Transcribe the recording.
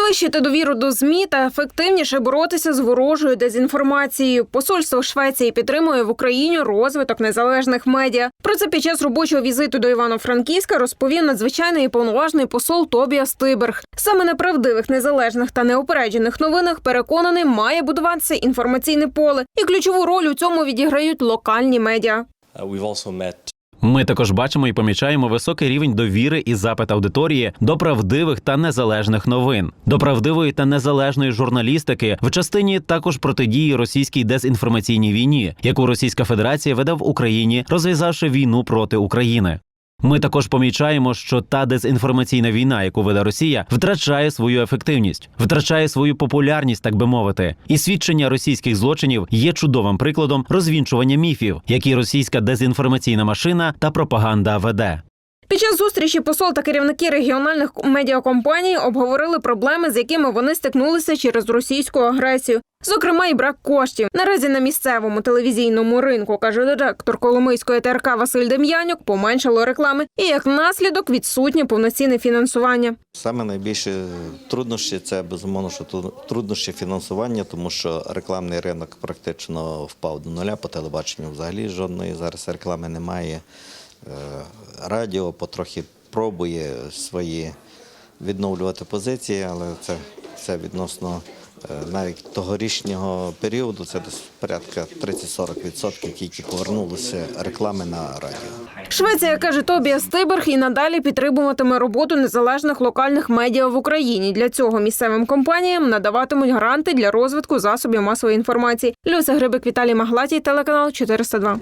Підвищити довіру до змі та ефективніше боротися з ворожою дезінформацією. Посольство Швеції підтримує в Україні розвиток незалежних медіа. Про це під час робочого візиту до Івано-Франківська розповів надзвичайний і повноважний посол Тобіас Тиберг. Саме на правдивих, незалежних та неупереджених новинах переконаний має будуватися інформаційне поле, і ключову роль у цьому відіграють локальні медіа. Ми також бачимо і помічаємо високий рівень довіри і запит аудиторії до правдивих та незалежних новин, до правдивої та незалежної журналістики в частині також протидії російській дезінформаційній війні, яку Російська Федерація веде в Україні, розв'язавши війну проти України. Ми також помічаємо, що та дезінформаційна війна, яку веде Росія, втрачає свою ефективність, втрачає свою популярність, так би мовити. І свідчення російських злочинів є чудовим прикладом розвінчування міфів, які російська дезінформаційна машина та пропаганда веде. Під час зустрічі посол та керівники регіональних медіакомпаній обговорили проблеми, з якими вони стикнулися через російську агресію. Зокрема, і брак коштів. Наразі на місцевому телевізійному ринку, каже директор Коломийської ТРК Василь Дем'янюк, поменшало реклами і як наслідок відсутнє повноцінне фінансування. Саме найбільше труднощі це безумовно, що труднощі фінансування, тому що рекламний ринок практично впав до нуля по телебаченню. Взагалі жодної зараз реклами немає. Е, Радіо потрохи пробує свої відновлювати позиції, але це, це відносно е, навіть тогорічнього періоду. Це десь порядка 30-40% тільки повернулося реклами на радіо. Швеція каже Тобіас Тиберг і надалі підтримуватиме роботу незалежних локальних медіа в Україні. Для цього місцевим компаніям надаватимуть гранти для розвитку засобів масової інформації. Люся Грибик Віталій Маглатій, телеканал 402.